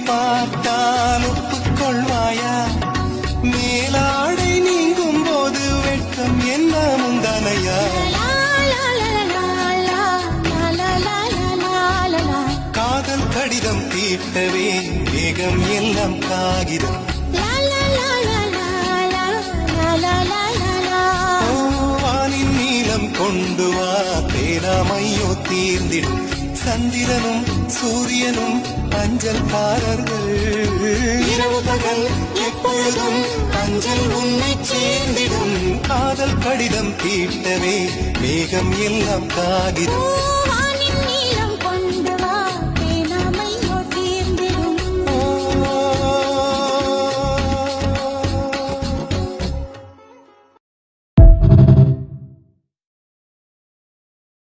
பார்த்தால் ஒப்புக்கொள்வாயா? மேலாடை நீங்கும் போது வெட்கம் என்ன முந்தானையா காதல் கடிதம் தீட்டவே வேகம் எல்லாம் காகிதம். வானின் நீளம் கொண்டு வா பேராமையோ தீர்ந்திடும் சந்திரனும் சூரியனும் அஞ்சல்காரர்கள். இரவு பகல் எப்பொழுதும் அஞ்சல் உன்னை சேர்ந்திடும். காதல் கடிதம் தீட்டவே மேகம் எல்லாம் காகிதம்.